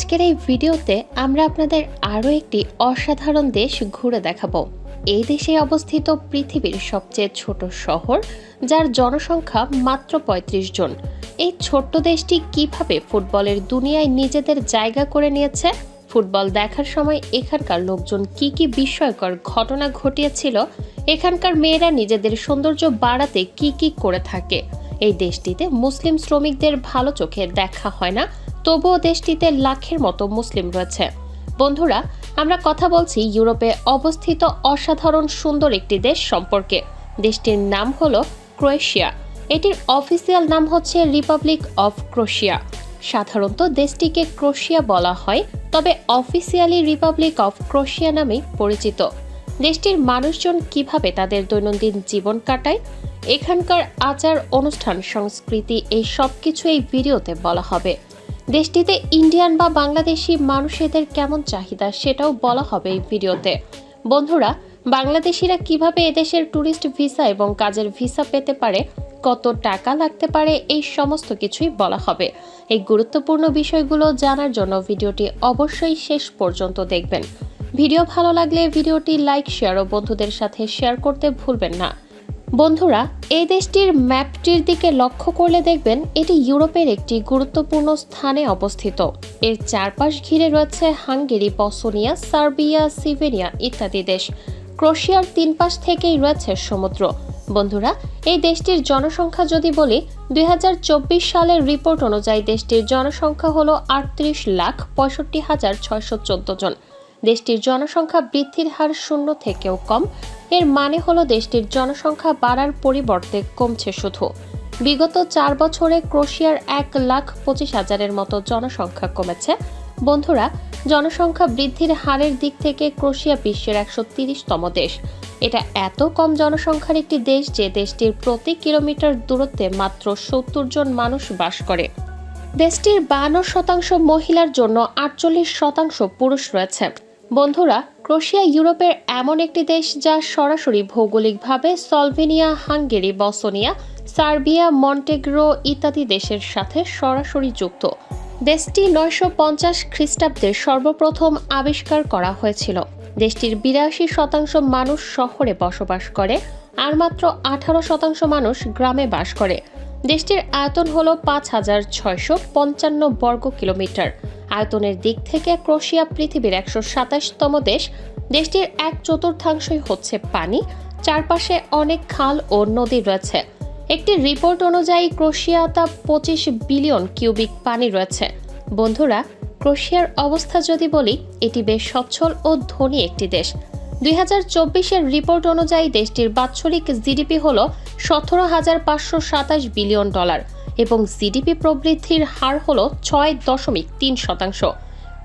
আজকের এই ভিডিওতে আমরা আপনাদের আরও একটি অসাধারণ দেশ ঘুরে দেখাবো। এই দেশে অবস্থিত পৃথিবীর সবচেয়ে ছোট শহর, যার জনসংখ্যা মাত্র ৩৫ জন। এই ছোট্ট দেশটি কীভাবে ফুটবলের দুনিয়ায় নিজেদের জায়গা করে নিয়েছে? ফুটবল দেখার সময় এখানকার লোকজন কি কি বিস্ময়কর ঘটনা ঘটিয়েছিল? এখানকার মেয়েরা নিজেদের সৌন্দর্য বাড়াতে কি কি করে থাকে? এই দেশটিতে মুসলিম শ্রমিকদের ভালো চোখে দেখা হয় না? তবুও দেশটিতে লাখের মতো মুসলিম রয়েছে। বন্ধুরা, আমরা কথা বলছি ইউরোপে অবস্থিত অসাধারণ সুন্দর একটি দেশ সম্পর্কে। দেশটির নাম হল ক্রোয়েশিয়া। এটির অফিসিয়াল নাম হচ্ছে রিপাবলিক অফ ক্রোশিয়া সাধারণত দেশটিকে ক্রোশিয়া বলা হয়, তবে অফিসিয়ালি রিপাবলিক অফ ক্রোশিয়া নামে পরিচিত। দেশটির মানুষজন কীভাবে তাদের দৈনন্দিন জীবন কাটায়? এখানকার আচার, অনুষ্ঠান, সংস্কৃতি, এই সব কিছু এই ভিডিওতে বলা হবে। দেশটিতে ইন্ডিয়ান বা বাংলাদেশি মানুষেদের কেমন চাহিদা সেটাও বলা হবে এই ভিডিওতে। বন্ধুরা, বাংলাদেশিরা কীভাবে এদেশের ট্যুরিস্ট ভিসা এবং কাজের ভিসা পেতে পারে, কত টাকা লাগতে পারে, এই সমস্ত কিছুই বলা হবে। এই গুরুত্বপূর্ণ বিষয়গুলো জানার জন্য ভিডিওটি অবশ্যই শেষ পর্যন্ত দেখবেন। ভিডিও ভালো লাগলে ভিডিওটি লাইক, শেয়ার ও বন্ধুদের সাথে শেয়ার করতে ভুলবেন না। বন্ধুরা, এই দেশটির ম্যাপটির দিকে লক্ষ্য করলে দেখবেন এটি ইউরোপের একটি গুরুত্বপূর্ণ স্থানে অবস্থিত। এর চারপাশ ঘিরে রয়েছে হাঙ্গেরি, বসনিয়া, সার্বিয়া সিভেনিয়া ইত্যাদি দেশ। ক্রোশিয়ার তিন পাশ থেকেই রয়েছে সমুদ্র। বন্ধুরা, এই দেশটির জনসংখ্যা যদি বলি, দুই হাজার চব্বিশ সালের রিপোর্ট অনুযায়ী দেশটির জনসংখ্যা হলো আটত্রিশ লাখ পঁয়ষট্টি হাজার ছয়শো জন। দেশটির জনসংখ্যা বৃদ্ধির হার শূন্য থেকেও কম। এর মানে হলো দেশটির জনসংখ্যা বাড়ার পরিবর্তে কমছে শুধু। বিগত চার বছরে ক্রোশিয়ার এক লাখ পঁচিশ হাজারের মতো জনসংখ্যা কমেছে। বন্ধুরা, জনসংখ্যা বৃদ্ধির হারের দিক থেকে ক্রোশিয়া বিশ্বের একশো তিরিশতম দেশ। এটা এত কম জনসংখ্যার একটি দেশ যে দেশটির প্রতি কিলোমিটার দূরত্বে মাত্র সত্তর জন মানুষ বাস করে। দেশটির বান্ন শতাংশ মহিলার জন্য আটচল্লিশ শতাংশ পুরুষ রয়েছে। বন্ধুরা ক্রোশিয়া ইউরোপের এমন একটি দেশ যা সরাসরি ভৌগোলিকভাবে Slovenia, Hungary, Bosnia, Serbia, Montenegro ইত্যাদি দেশের সাথে সরাসরি যুক্ত। দেশটি নয়শো পঞ্চাশ খ্রিস্টাব্দে সর্বপ্রথম আবিষ্কার করা হয়েছিল। দেশটির বিরাশি শতাংশ মানুষ শহরে বসবাস করে আর মাত্র আঠারো শতাংশ মানুষ গ্রামে বাস করে। দেশটির আয়তন হল পাঁচ হাজার ছয়শো পঞ্চান্ন বর্গ কিলোমিটার। আয়তনের দিক থেকে ক্রোশিয়া পৃথিবীর একশো সাতাশতম দেশ। দেশটির এক চতুর্থাংশই হচ্ছে পানি। চারপাশে অনেক খাল ও নদী রয়েছে। একটি রিপোর্ট অনুযায়ী ক্রোশিয়াতা পঁচিশ বিলিয়ন কিউবিক পানি রয়েছে। বন্ধুরা, ক্রোশিয়ার অবস্থা যদি বলি, এটি বেশ সচ্ছল ও ধনী একটি দেশ। দুই হাজার চব্বিশের রিপোর্ট অনুযায়ী দেশটির বাৎসরিক জিডিপি হল সতেরো হাজার পাঁচশো সাতাশ বিলিয়ন ডলার। এবং জিডিপি প্রবৃদ্ধির হার হল ছয় দশমিক তিন শতাংশ।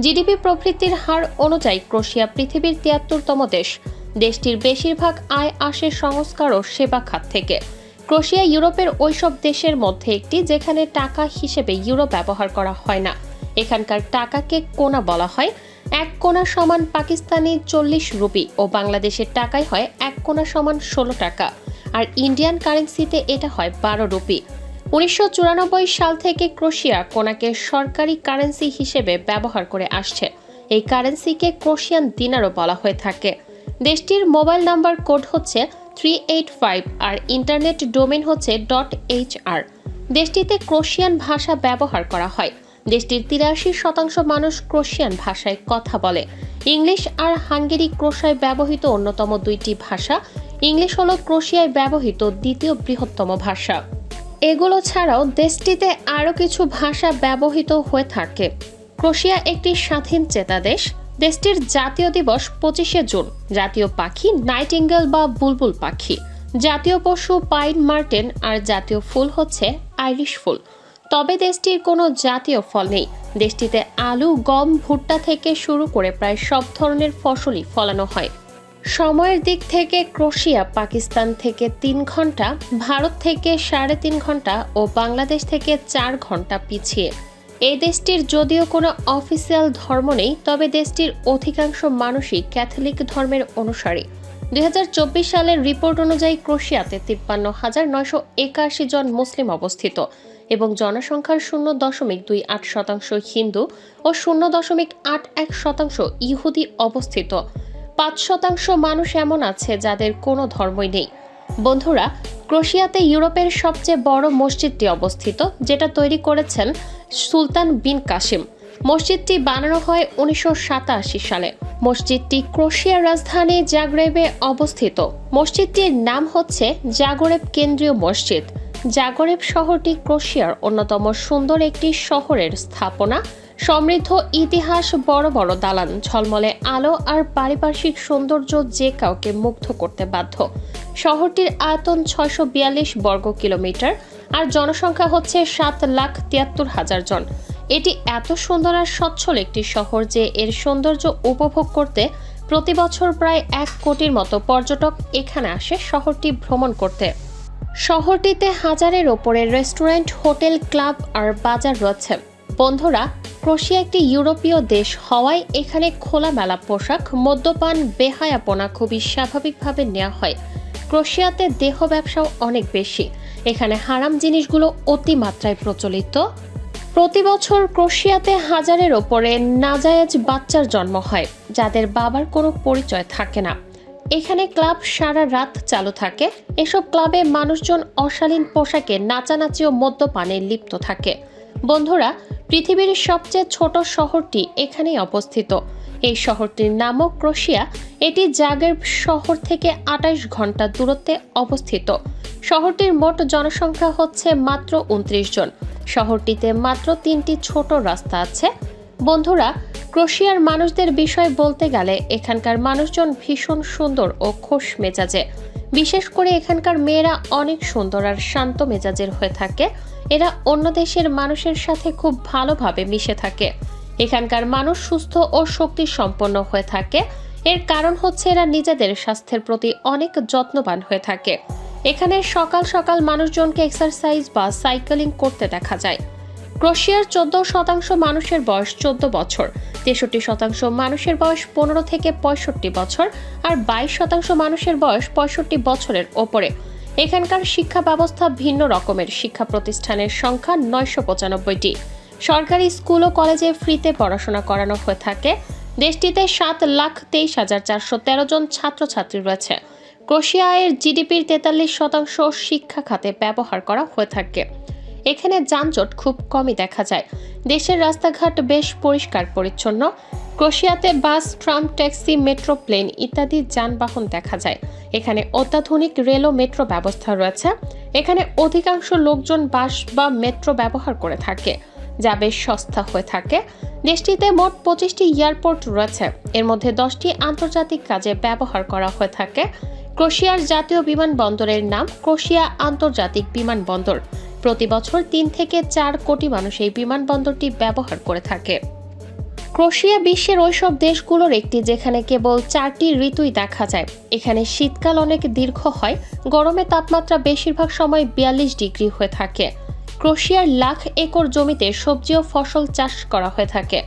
জিডিপি প্রবৃদ্ধির হার অনুযায়ী ক্রোশিয়া পৃথিবীর তিয়াত্তরতম দেশ। দেশটির বেশিরভাগ আয় আসে সংস্কার ও সেবা খাত থেকে। ক্রোশিয়া ইউরোপের ওইসব দেশের মধ্যে একটি যেখানে টাকা হিসেবে ইউরো ব্যবহার করা হয় না। এখানকার টাকাকে কোনা বলা হয়। এক কোনা সমান পাকিস্তানি চল্লিশ রুপি ও বাংলাদেশের টাকায় হয় এক কোনা সমান ষোলো টাকা। আর ইন্ডিয়ান কারেন্সিতে এটা হয় বারো রুপি। উনিশশো চুরানব্বই সাল থেকে ক্রোশিয়া কোনাকে সরকারি কারেন্সি হিসেবে ব্যবহার করে আসছে। এই কারেন্সিকে ক্রোশিয়ান দিনারও বলা হয়ে থাকে। দেশটির মোবাইল নাম্বার কোড হচ্ছে থ্রি এইট ফাইভ আর ইন্টারনেট ডোমেন হচ্ছে ডট এইচ আর। দেশটিতে ক্রোশিয়ান ভাষা ব্যবহার করা হয়। দেশটির তিরাশি শতাংশ মানুষ ক্রোশিয়ান ভাষায় কথা বলে। ইংলিশ আর হাঙ্গেরি ক্রোশায় ব্যবহৃত অন্যতম দুইটি ভাষা। ইংলিশ হল ক্রোশিয়ায় ব্যবহৃত দ্বিতীয় বৃহত্তম ভাষা। এগুলো ছাড়াও দেশটিতে আরও কিছু ভাষা ব্যবহৃত হয়ে থাকে। ক্রোশিয়া একটি স্বাধীন চেতা দেশ। দেশটির জাতীয় দিবস পঁচিশে জুন। জাতীয় পাখি নাইটিঙ্গেল বা বুলবুল পাখি। জাতীয় পশু পাইন মার্টেন আর জাতীয় ফুল হচ্ছে আইরিশ ফুল। তবে দেশটির কোনো জাতীয় ফল নেই। দেশটিতে আলু, গম, ভুট্টা থেকে শুরু করে প্রায় সব ধরনের ফসলই ফলানো হয়। সময়ের দিক থেকে ক্রোশিয়া, পাকিস্তান থেকে তিন ঘণ্টা, ভারত থেকে সাড়ে তিন ঘণ্টা ও বাংলাদেশ থেকে চার ঘণ্টা পিছিয়ে। এই দেশটির যদিও কোনো অফিসিয়াল ধর্ম নেই, তবে দেশটির অধিকাংশ মানুষই ক্যাথলিক ধর্মের অনুসারী। দুই হাজার চব্বিশ সালের রিপোর্ট অনুযায়ী ক্রোশিয়াতে তিপ্পান্ন হাজার নয়শো একাশি জন মুসলিম অবস্থিত এবং জনসংখ্যার শূন্য দশমিক দুই আট শতাংশ হিন্দু ও শূন্য দশমিক আট এক শতাংশ ইহুদি অবস্থিত। পাঁচ শতাংশ মানুষ এমন আছে যাদের কোনো ধর্মই নেই। বন্ধুরা, ক্রোশিয়াতে ইউরোপের সবচেয়ে বড় মসজিদটি অবস্থিত, যেটা তৈরি করেছেন সুলতান বিন কাসিম। মসজিদটি বানানো হয় উনিশশো সাতাশি সালে। মসজিদটি ক্রোশিয়ার রাজধানী জাগরেবে অবস্থিত। মসজিদটির নাম হচ্ছে জাগরেব কেন্দ্রীয় মসজিদ। জাগরেব শহরটি ক্রোশিয়ার অন্যতম সুন্দর একটি শহরের স্থাপনা। সমৃদ্ধ ইতিহাস, বড় বড় দালান, ঝলমলে আলো আর পারিপার্শ্বিক সৌন্দর্য যে কাউকে মুগ্ধ করতে বাধ্য। শহরটির আয়তন ছয়শো বিয়াল্লিশ বর্গ কিলোমিটার আর জনসংখ্যা হচ্ছে সাত লাখ তিয়াত্তর হাজার জন। এটি এত সুন্দর আর সচ্ছল একটি শহর যে এর সৌন্দর্য উপভোগ করতে প্রতি বছর প্রায় এক কোটির মতো পর্যটক এখানে আসে শহরটি ভ্রমণ করতে। শহরটিতে হাজারের ওপরে রেস্টুরেন্ট, হোটেল, ক্লাব আর বাজার রয়েছে। বন্ধুরা ক্রোশিয়া একটি ইউরোপীয় দেশ হওয়ায় এখানে খোলামেলা পোশাক, মদ্যপান, বেহায়াপনা খুবই স্বাভাবিকভাবে নেওয়া হয়। ক্রোশিয়াতে দেহ ব্যবসাও অনেক বেশি। এখানে হারাম জিনিসগুলো অতিমাত্রায় প্রচলিত। প্রতি বছর ক্রোশিয়াতে হাজারের ওপরে নাজায়েজ বাচ্চার জন্ম হয়, যাদের বাবার কোনো পরিচয় থাকে না। এখানে ক্লাব সারা রাত চালু থাকে। এসব ক্লাবে মানুষজন অশালীন পোশাকে নাচানাচি ও মদ্যপানে লিপ্ত থাকে। বন্ধুরা পৃথিবীর সবচেয়ে ছোট শহরটি এখানেই অবস্থিত। এই শহরটির নামও ক্রোশিয়া। এটি জাগের শহর থেকে আটাইশ ঘণ্টা দূরত্বে অবস্থিত। শহরটির মোট জনসংখ্যা হচ্ছে মাত্র উনত্রিশ জন। শহরটিতে মাত্র তিনটি ছোট রাস্তা আছে। বন্ধুরা, ক্রোশিয়ার মানুষদের বিষয় বলতে গেলে এখানকার মানুষজন ভীষণ সুন্দর ও খোশ মেজাজে। বিশেষ করে এখানকার মেয়েরা অনেক সুন্দর আর শান্ত মেজাজের হয়ে থাকে। এরা অন্য দেশের মানুষের সাথে খুব ভালোভাবে মিশে থাকে। এখানকার মানুষ সুস্থ ও শক্তি সম্পন্ন হয়ে থাকে। এর কারণ হচ্ছে এরা নিজেদের স্বাস্থ্যের প্রতি অনেক যত্নবান হয়ে থাকে। এখানে সকাল সকাল মানুষজনকে এক্সারসাইজ বা সাইকেলিং করতে দেখা যায়। ক্রোশিয়ার চোদ্দ শতাংশ মানুষের বয়স চোদ্দ বছর, তেষট্টি শতাংশ মানুষের বয়স পনেরো থেকে পঁয়ষট্টি বছর আর বাইশ শতাংশ মানুষের বয়স পঁয়ষট্টি বছরের ওপরে। এখানকার শিক্ষা ব্যবস্থা ভিন্ন রকমের, শিক্ষা প্রতিষ্ঠানের সংখ্যা নয়শো পঁচানব্বইটি। সরকারি স্কুল ও কলেজে ফ্রিতে পড়াশোনা করানো হয়ে থাকে। দেশটিতে সাত লাখ তেইশ হাজার চারশো তেরো জন ছাত্রছাত্রী রয়েছে। ক্রোশিয়া এর জিডিপির তেতাল্লিশ শতাংশ শিক্ষা খাতে ব্যবহার করা হয়ে থাকে। এখানে যানজট খুব কমই দেখা যায়। দেশের রাস্তাঘাট বেশ পরিষ্কার পরিচ্ছন্ন। ক্রোশিয়াতে bus, tram, taxi, metro, plane ইত্যাদি যানবাহন দেখা যায়। এখানে অত্যাধুনিক রেল ও মেট্রো ব্যবস্থা রয়েছে। এখানে অধিকাংশ লোকজন বাস বা মেট্রো ব্যবহার করে থাকে, যা বেশ সস্তা হয়ে থাকে। দেশটিতে মোট পঁচিশটি এয়ারপোর্ট রয়েছে। এর মধ্যে দশটি আন্তর্জাতিক কাজে ব্যবহার করা হয়ে থাকে। ক্রোশিয়ার জাতীয় বিমানবন্দরের নাম ক্রোশিয়া আন্তর্জাতিক বিমানবন্দর। প্রতি বছর তিন থেকে চার কোটি মানুষ এই বিমানবন্দরটি ব্যবহার করে থাকে। ক্রোশিয়া বিশ্বের ওইসব দেশগুলোর একটি যেখানে কেবল চারটি ঋতুই দেখা যায়। এখানে শীতকাল অনেক দীর্ঘ হয়, গরমে তাপমাত্রা বেশিরভাগ সময় বিয়াল্লিশ ডিগ্রি হয়ে থাকে। ক্রোশিয়ার লাখ একর জমিতে সবজি ও ফসল চাষ করা হয়ে থাকে।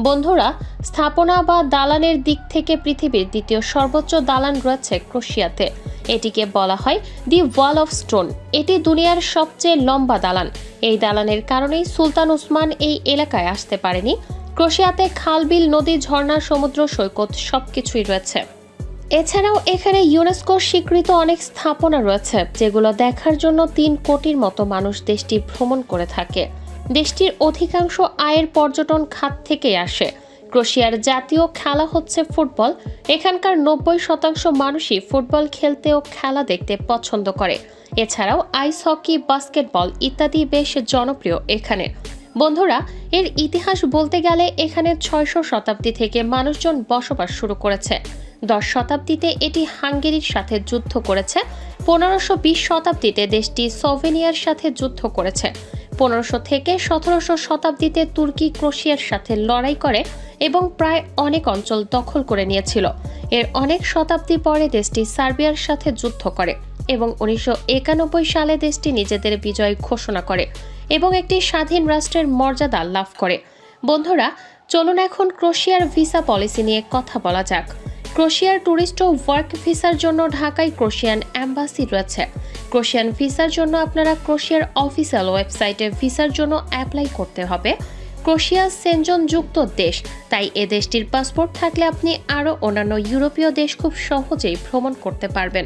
বন্ধুরা, স্থাপনা বা দালানের দিক থেকে পৃথিবীর দ্বিতীয় সর্বোচ্চ দালান রয়েছে ক্রোশিয়াতে। এটিকে বলা হয় দি ওয়াল অফ স্টোন। এটি দুনিয়ার সবচেয়ে লম্বা দালান। এই দালানের কারণেই সুলতান উসমান এই এলাকায় আসতে পারেনি। ক্রোশিয়াতে খালবিল নদী, ঝর্ণা, সমুদ্র, সৈকত সবকিছুই রয়েছে। এছাড়াও এখানে ইউনেস্কো স্বীকৃত অনেক স্থাপনা রয়েছে, যেগুলো দেখার জন্য তিন কোটির মতো মানুষ দেশটি ভ্রমণ করে থাকে। দেশটির অধিকাংশ আয়ের পর্যটন খাত থেকেই আসে। ক্রোশিয়ার জাতীয় খেলা হচ্ছে ফুটবল। এখানকার নব্বই শতাংশ মানুষই ফুটবল খেলতে ও খেলা দেখতে পছন্দ করে। এছাড়াও আইস হকি, বাস্কেটবল ইত্যাদি বেশ জনপ্রিয় এখানে। বন্ধুরা, এর ইতিহাস বলতে গেলে এখানে ছয়শো শতাব্দী থেকে মানুষজন বসবাস শুরু করেছে। দশ শতাব্দীতে এটি হাঙ্গেরির সাথে যুদ্ধ করেছে। পনেরোশো শতাব্দীতে দেশটি সোভেনিয়ার সাথে যুদ্ধ করেছে। পনেরোশো থেকে সতেরোশো শতাব্দীতে তুর্কি ক্রোশিয়ার সাথে লড়াই করে এবং প্রায় অনেক অঞ্চল দখল করে নিয়েছিল। এর অনেক শতাব্দী পরে দেশটি সার্বিয়ার সাথে যুদ্ধ করে এবং উনিশশো একানব্বই সালে দেশটি নিজেদের বিজয় ঘোষণা করে এবং একটি স্বাধীন রাষ্ট্রের মর্যাদা লাভ করে। বন্ধুরা, চলুন এখন ক্রোশিয়ার ভিসা পলিসি নিয়ে কথা বলা যাক। ক্রোশিয়ার ট্যুরিস্ট ও ওয়ার্ক ভিসার জন্য ঢাকায় ক্রোশিয়ান অ্যাম্বাসি রয়েছে। ক্রোশিয়ান ভিসার জন্য আপনারা ক্রোশিয়ার অফিসিয়াল ওয়েবসাইটে ভিসার জন্য অ্যাপ্লাই করতে হবে। ক্রোশিয়া সেনজন যুক্ত দেশ, তাই এ দেশটির পাসপোর্ট থাকলে আপনি আরও অন্যান্য ইউরোপীয় দেশ খুব সহজেই ভ্রমণ করতে পারবেন।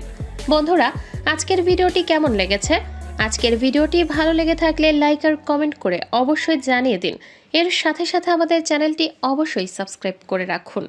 বন্ধুরা, আজকের ভিডিওটি কেমন লেগেছে? আজকের ভিডিওটি ভালো লেগে থাকলে লাইক আর কমেন্ট করে অবশ্যই জানিয়ে দিন। এর সাথে সাথে আমাদের চ্যানেলটি অবশ্যই সাবস্ক্রাইব করে রাখুন।